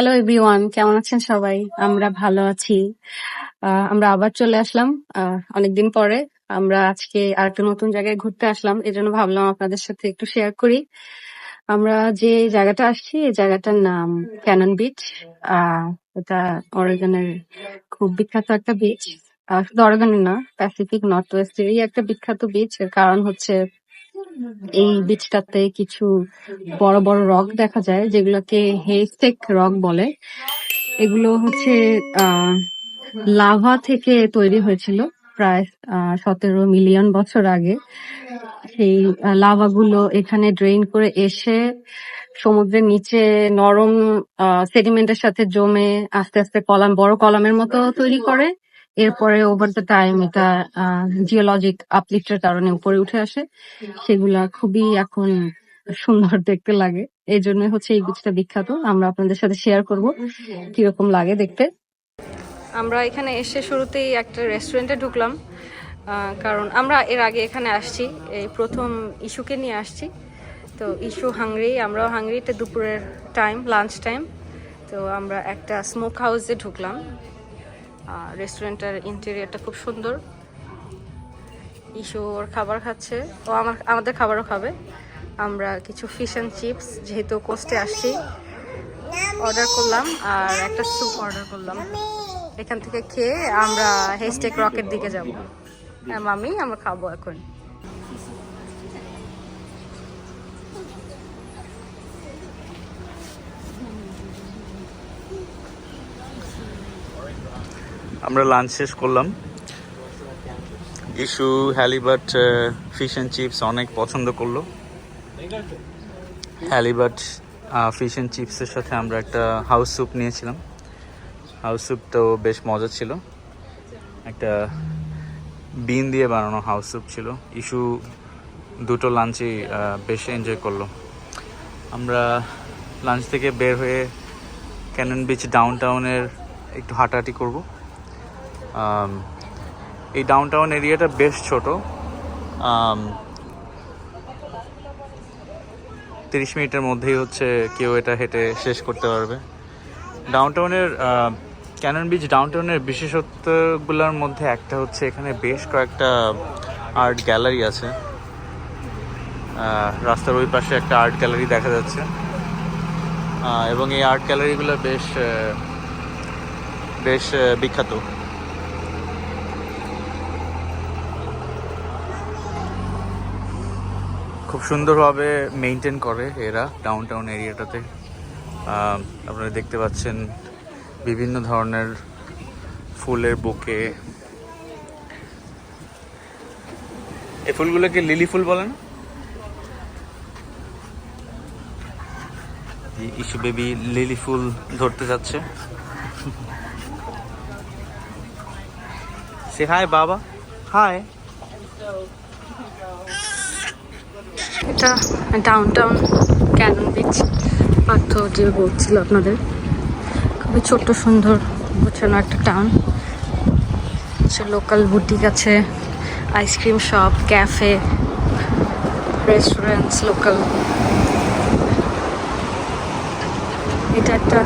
Hello everyone কেমন আছেন সবাই? আমরা ভালো আছি। আমরা আবার চলে আসলাম। অনেকদিন পরে আমরা আজকে আরেকটা নতুন জায়গায় ঘুরতে আসলাম। এজন্য ভাবলাম আপনাদের সাথে একটু শেয়ার করি। আমরা যে জায়গাটা আসছি, এই জায়গাটার নাম ক্যানন বিচ এটা অরেগনের খুব বিখ্যাত একটা বিচ শুধু অরেগনের না প্যাসিফিক নর্থ ওয়েস্টেরই একটা বিখ্যাত বিচ এর কারণ হচ্ছে এই বিচটাতে কিছু বড় বড় রক দেখা যায়, যেগুলোকে হেস্টেক রক বলে। এগুলো হচ্ছে লাভা থেকে তৈরি হয়েছিল প্রায় সতেরো মিলিয়ন বছর আগে। সেই লাভা গুলো এখানে ড্রেন করে এসে সমুদ্রের নিচে নরম সেডিমেন্টের সাথে জমে আস্তে আস্তে কলাম, বড় কলামের মতো তৈরি করে। এরপরে ওভার দ্য টাইম এটা জিওলজিক আপলিফটের কারণে উপরে উঠে আসে। সেগুলা খুবই এখন সুন্দর দেখতে লাগে। এই জন্য হচ্ছে এই বীজটা বিখ্যাত। আমরা আপনাদের সাথে শেয়ার করব কীরকম লাগে দেখতে। আমরা এখানে এসে শুরুতেই একটা রেস্টুরেন্টে ঢুকলাম কারণ আমরা এর আগে এখানে আসছি, এই প্রথম ইস্যুকে নিয়ে আসছি। তো ইস্যু হাংরি আমরাও হাংরি এটা দুপুরের টাইম লাঞ্চ টাইম তো আমরা একটা স্মোক হাউসে ঢুকলাম। রেস্টুরেন্টের ইন্টেরিয়ারটা খুব সুন্দর। ইস্যু ওর খাবার খাচ্ছে। ও আমার, আমাদের খাবারও খাবে। আমরা কিছু ফিশ অ্যান্ড চিপস যেহেতু কোস্টে আসছি অর্ডার করলাম আর একটা স্যুপ অর্ডার করলাম। এখান থেকে খেয়ে আমরা হেস্টেক রকের দিকে যাব। হ্যাঁ মামি, আমরা খাব এখন। আমরা লাঞ্চ শেষ করলাম। Ishu halibut fish and chips অনেক পছন্দ করল। হ্যালিবাট ফিশ অ্যান্ড চিপসের সাথে আমরা একটা হাউস স্যুপ নিয়েছিলাম। হাউস স্যুপটাও বেশ মজা ছিল। একটা বিন দিয়ে বানানো হাউস স্যুপ ছিল। ইস্যু দুটো লাঞ্চই বেশ এনজয় করল। আমরা লাঞ্চ থেকে বের হয়ে ক্যানন বিচ ডাউন টাউনের একটু হাঁটাহাঁটি করব। এই ডাউনটাউন এরিয়াটা বেশ ছোট। তিরিশ মিনিটের মধ্যেই হচ্ছে কেউ এটা হেঁটে শেষ করতে পারবে। ডাউনটাউনের ক্যানন বিচ ডাউন টাউনের বিশেষত্বগুলোর মধ্যে একটা হচ্ছে এখানে বেশ কয়েকটা আর্ট গ্যালারি আছে। রাস্তার ওই পাশে একটা আর্ট গ্যালারি দেখা যাচ্ছে। এবং এই আর্ট গ্যালারিগুলো বেশ বেশ বিখ্যাত। খুব সুন্দরভাবে মেনটেন করে এরা ডাউন টাউন এরিয়াটাতে আপনারা দেখতে পাচ্ছেন বিভিন্ন ধরনের ফুলের বুকে। এই ফুলগুলোকে লিলি ফুল বলে না? ইস্যু বেবি লিলি ফুল ধরতে যাচ্ছে। সে হাই বাবা। হাই এটা downtown Cannon beach Partha যে বলছিল আপনাদের। খুবই ছোট্ট, সুন্দর, গোছানো একটা টাউন হচ্ছে লোকাল বুটিক আছে ice cream shop cafe restaurants local এটা একটা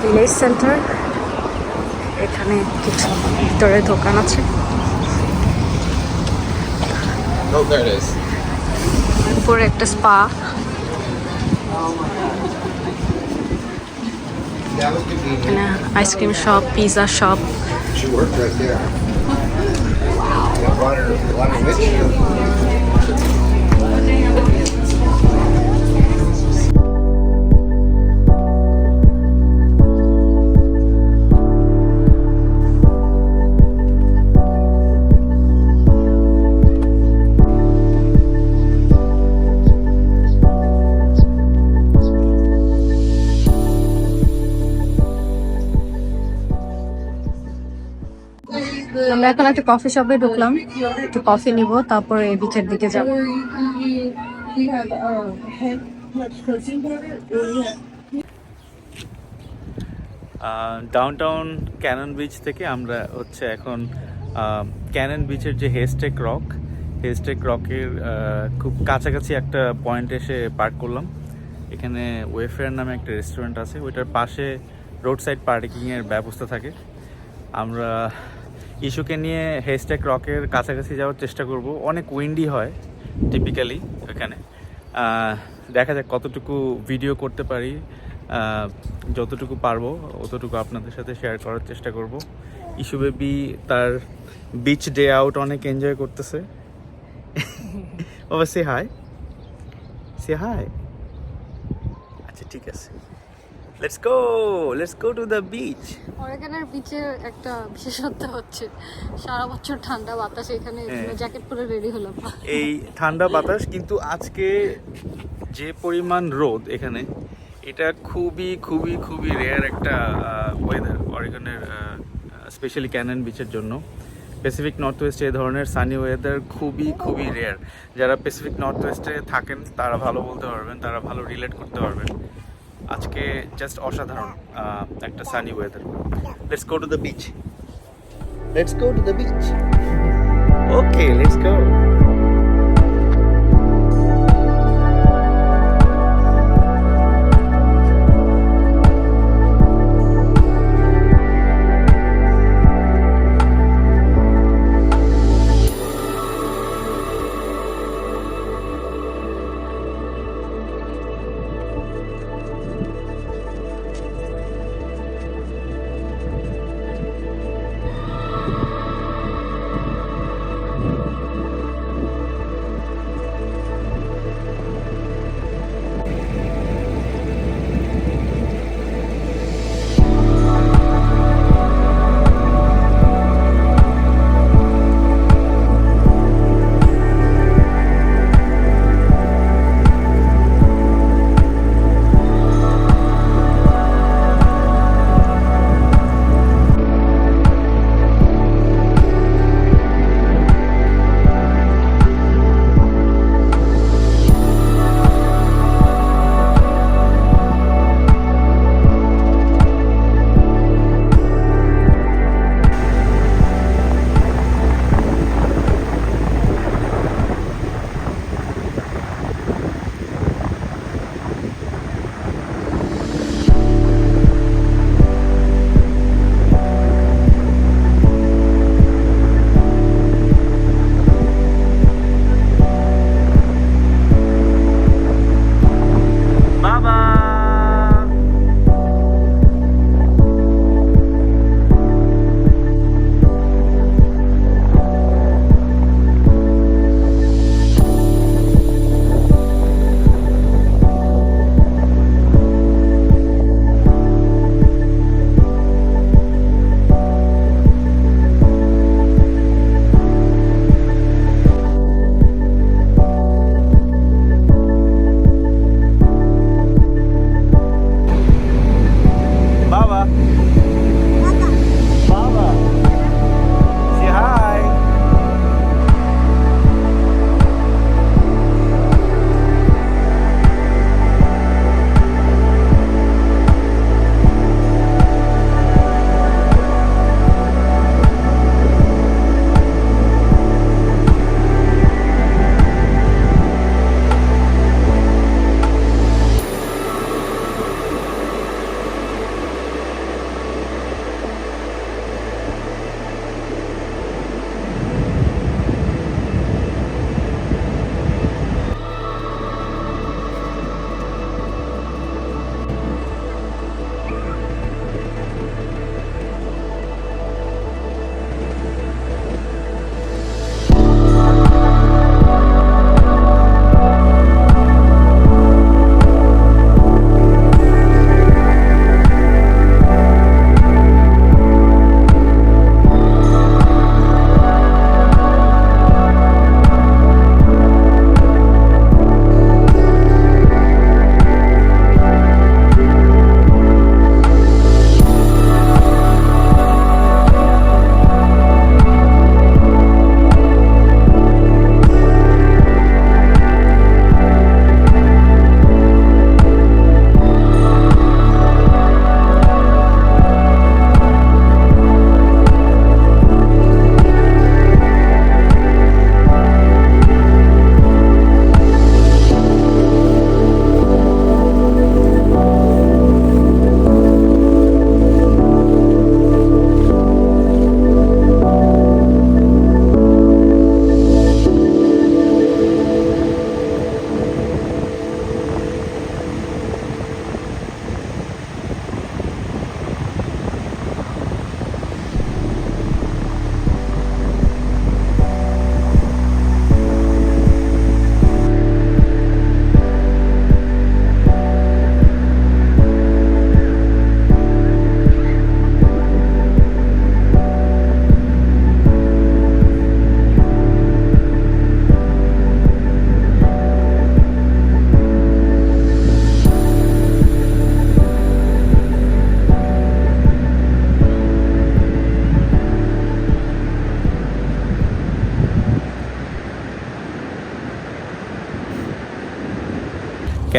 ভিলেজ সেন্টার এখানে কিছু ভিতরে দোকান আছে। উপরে একটা spa ice cream shop pizza shop She worked right there. Wow. I brought her Water, water windshield. আমরা এখন একটা কফি শপে ঢুকলাম। একটু কফি নিব তারপরে বিচের দিকে যাব। We have um, head protein powder. Downtown Cannon Beach থেকে আমরা হচ্ছে এখন ক্যানন বিচের যে হেস্টেক রক হেস্টেক রকের খুব কাছাকাছি একটা পয়েন্ট এসে পার্ক করলাম। এখানে ওয়েফেয়ার নামে একটা রেস্টুরেন্ট আছে ওইটার পাশে রোড সাইড পার্কিংয়ের ব্যবস্থা থাকে। আমরা ইস্যুকে নিয়ে হেস্টেক রকের কাছাকাছি যাওয়ার চেষ্টা করব। অনেক উইন্ডি হয় টিপিক্যালি এখানে। দেখা যাক কতটুকু ভিডিও করতে পারি যতটুকু পারব, অতটুকু আপনাদের সাথে শেয়ার করার চেষ্টা করব। ইস্যু বেবি তার বিচ ডে আউট অনেক এনজয় করতেছে। বাবা সে হাই সে হাই আচ্ছা ঠিক আছে। Let's go let's go to the beach অরেগানের বিচের একটা বিশেষত্ব হচ্ছে সারা বছর ঠান্ডা বাতাস এখানে। জ্যাকেট পরে রেডি হলাম। এই ঠান্ডা বাতাস কিন্তু আজকে যে পরিমাণ রোদ এখানে এটা খুবই খুবই খুবই রেয়ার একটা ওয়েদার অরিগনের স্পেশালি ক্যানন বিচের জন্য। প্যাসিফিক নর্থ ওয়েস্টে এই ধরনের সানি ওয়েদার খুবই খুবই রেয়ার যারা প্যাসিফিক নর্থ ওয়েস্টে থাকেন তারা ভালো বলতে পারবেন তারা ভালো রিলেট করতে পারবেন। আজকে জাস্ট অসাধারণ একটা sunny weather let's go to the beach let's go to the beach okay let's go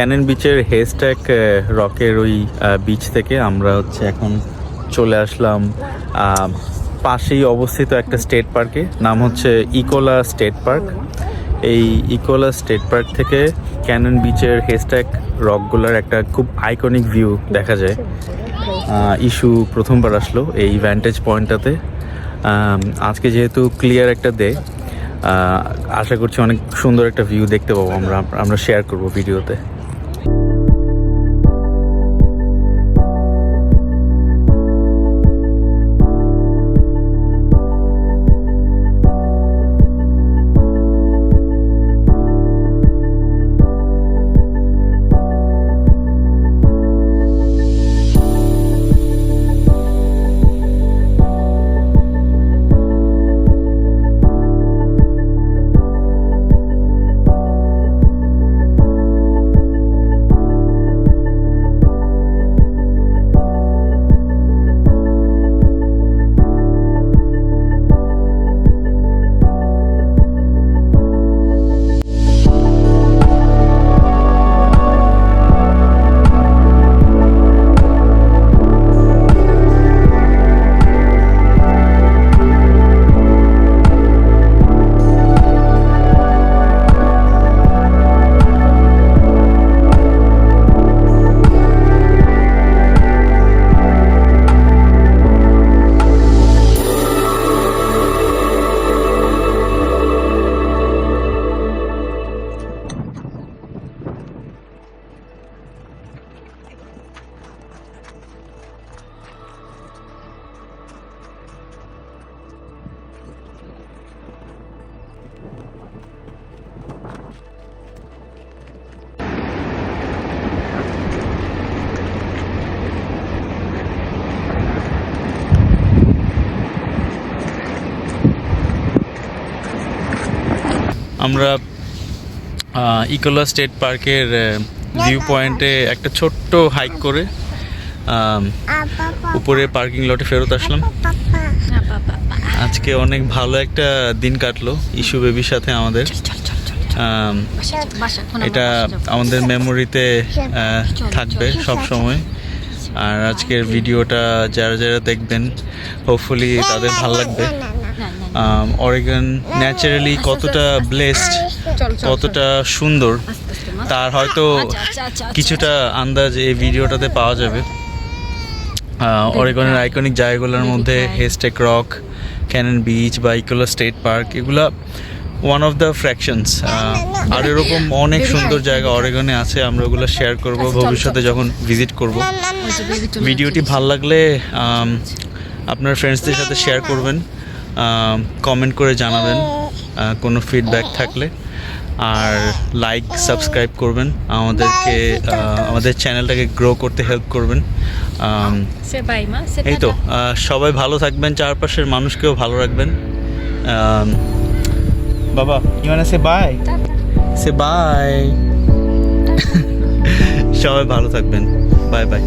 Cannon বিচের হেস্ট্যাক রকের ওই বিচ থেকে আমরা হচ্ছে এখন চলে আসলাম পাশেই অবস্থিত একটা স্টেট পার্কে নাম হচ্ছে ইকোলা স্টেট পার্ক এই ইকোলা স্টেট পার্ক থেকে ক্যানন বিচের হেস্ট্যাক রকগুলোর একটা খুব আইকনিক ভিউ দেখা যায়। ইস্যু প্রথমবার আসলো এই ভ্যান্টেজ পয়েন্টটাতে আজকে যেহেতু ক্লিয়ার একটা ডে আশা করছি অনেক সুন্দর একটা ভিউ দেখতে পাবো আমরা আমরা শেয়ার করব ভিডিওতে আমরা ইকোলা স্টেট পার্কের ভিউ পয়েন্টে একটা ছোট্ট হাইক করে উপরে পার্কিং লটে ফেরত আসলাম। আজকে অনেক ভালো একটা দিন কাটলো ইস্যু বেবির সাথে আমাদের। এটা আমাদের মেমোরিতে থাকবে সব সময় আর আজকের ভিডিওটা যারা যারা দেখবেন হোপফুলি তাদের ভালো লাগবে। অরেগন ন্যাচারালি কতটা ব্লেসড কতটা সুন্দর। তার হয়তো কিছুটা আন্দাজ এই ভিডিওটাতে পাওয়া যাবে। অরেগনের আইকনিক জায়গাগুলোর মধ্যে হেস্টেক রক ক্যানন বিচ বা ইকোলা স্টেট পার্ক এগুলা ওয়ান অফ দ্য ফ্র্যাকশনস আর এরকম অনেক সুন্দর জায়গা অরেগনে আছে আমরা ওগুলো শেয়ার করব ভবিষ্যতে যখন ভিজিট করব। ভিডিওটি ভালো লাগলে আপনার ফ্রেন্ডসদের সাথে শেয়ার করবেন। কমেন্ট করে জানাবেন কোনো ফিডব্যাক থাকলে। আর লাইক সাবস্ক্রাইব করবেন। আমাদেরকে আমাদের চ্যানেলটাকে গ্রো করতে হেল্প করবেন। এই তো সবাই ভালো থাকবেন চারপাশের মানুষকেও ভালো রাখবেন। বাবা want say bye say bye সবাই ভালো থাকবেন। Bye bye